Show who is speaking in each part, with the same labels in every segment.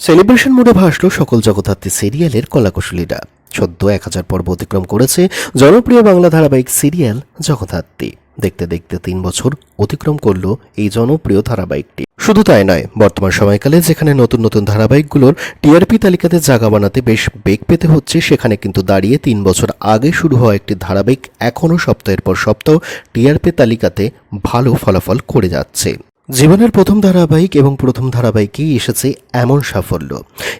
Speaker 1: Celebration মোডে ভাসল সকল জগদ্ধাত্রী সিরিয়ালের কলাকুশলীরা। সদ্য এক হাজার পর্ব অতিক্রম করেছে জনপ্রিয় বাংলা ধারাবাহিক সিরিয়াল জগদ্ধাত্রী। দেখতে দেখতে তিন বছর অতিক্রম করল এই জনপ্রিয় ধারাবাহিকটি। শুধু তাই নয়, বর্তমান সময়কালে যেখানে নতুন নতুন ধারাবাহিকগুলোর টিআরপি তালিকাতে জায়গা বানাতে বেশ বেগ পেতে হচ্ছে, সেখানে কিন্তু দাঁড়িয়ে তিন বছর আগে শুরু হওয়া একটি ধারাবাহিক এখনও সপ্তাহের পর সপ্তাহ টিআরপি তালিকাতে ভালো ফলাফল করে যাচ্ছে। জীবনের প্রথম ধারাবাহিক এবং প্রথম ধারাবাহিকেই এসেছে এমন সাফল্য,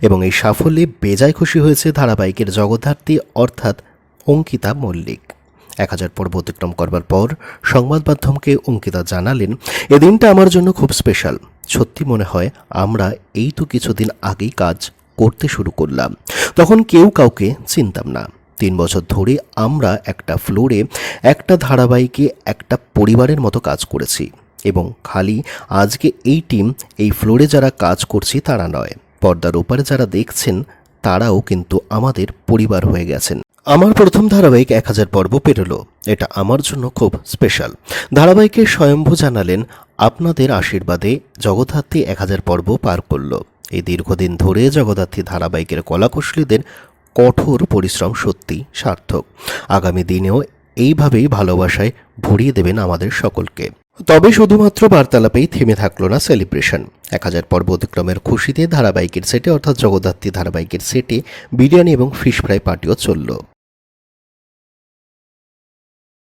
Speaker 1: এবং এই সাফল্যে বেজায় খুশি হয়েছে ধারাবাহিকের জগদ্ধাত্রী অর্থাৎ অঙ্কিতা মল্লিক। এক হাজার পর্ব অতিক্রম করবার পর সংবাদ মাধ্যমকে অঙ্কিতা জানালেন, এ দিনটা আমার জন্য খুব স্পেশাল সত্যি মনে হয় আমরা এই তো কিছুদিন আগেই কাজ করতে শুরু করলাম। তখন কেউ কাউকে চিনতাম না। তিন বছর ধরে আমরা একটা ফ্লোরে একটা ধারাবাহিকে একটা পরিবারের মতো কাজ করেছি। এবং খালি আজকে এই টিম এই ফ্লোরে যারা কাজ করছি তারা নয়। পর্দার ওপারে যারা দেখছেন, তারাও কিন্তু আমাদের পরিবার হয়ে গেছেন। আমার প্রথম ধারাবাহিক এক হাজার পর্ব পেরোলো। এটা আমার জন্য খুব স্পেশাল ধারাবাহিকের স্বয়ম্ভু জানালেন আপনাদের আশীর্বাদে জগদ্ধাত্রী এক হাজার পর্ব পার করল। এই দীর্ঘদিন ধরে জগদ্ধাত্রী ধারাবাহিকের কলাকুশলীদের কঠোর পরিশ্রম সত্যি সার্থক। আগামী দিনেও এইভাবেই ভালোবাসায় ভরিয়ে দেবেন আমাদের সকলকে। তবে শুধুমাত্র বার্তালাপেই থেমে থাকল না সেলিব্রেশন। এক হাজার পর্ব অতিক্রমের খুশিতে ধারাবাহিকের সেটে, অর্থাৎ জগদ্ধাত্রী ধারাবাহিকের সেটে বিরিয়ানি এবং ফিশ ফ্রাই পার্টিও চলল।